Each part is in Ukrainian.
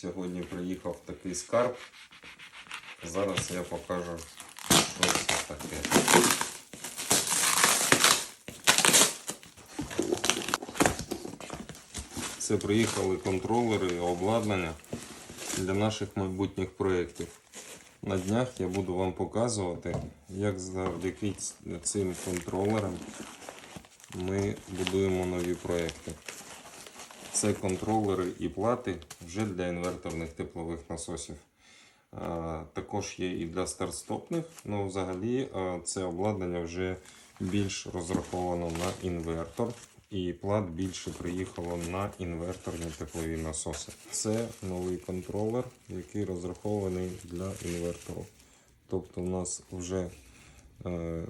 Сьогодні приїхав такий скарб. Зараз я покажу, що це таке. Це приїхали контролери і обладнання для наших майбутніх проєктів. На днях я буду вам показувати, як завдяки цим контролерам ми будуємо нові проєкти. Це контролери і плати вже для інверторних теплових насосів. Також є і для старт-стопних, але взагалі це обладнання вже більш розраховано на інвертор. І плат більше приїхало на інверторні теплові насоси. Це новий контролер, який розрахований для інвертору. Тобто, у нас вже е,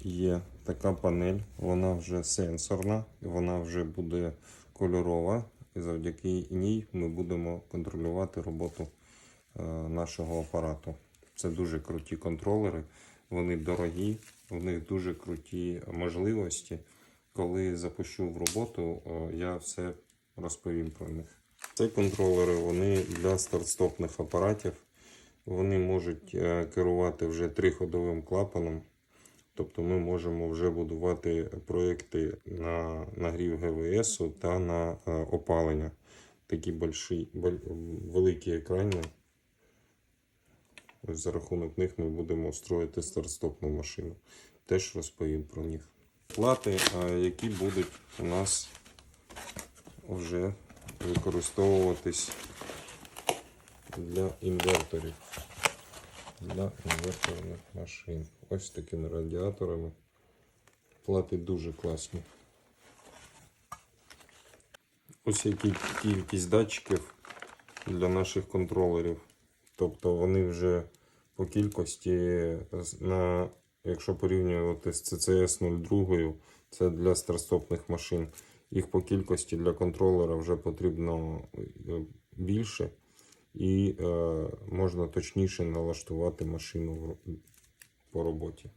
є така панель, вона вже сенсорна, вона вже буде кольорова, і завдяки ній ми будемо контролювати роботу е, нашого апарату. Це дуже круті контролери, вони дорогі, у них дуже круті можливості. Коли запущу в роботу, е, я все розповім про них. Це контролери вони для старт-стопних апаратів. Вони можуть е, керувати вже триходовим клапаном. Тобто ми можемо вже будувати проекти на нагрів ГВС та на е, опалення. Такі больші, великі екрани. Ось за рахунок них ми будемо строїти старт-стопну машину. Теж розповім про них. Плати, е, які будуть у нас вже використовуватись для інверторів для інверторних машин. Ось такими радіаторами. Плати дуже класні. Ось які кількість датчиків для наших контролерів. Тобто вони вже по кількості, на, якщо порівнювати з CCS 02, це для старстопних машин. Їх по кількості для контролера вже потрібно е, більше і е, можна точніше налаштувати машину в- по роботі.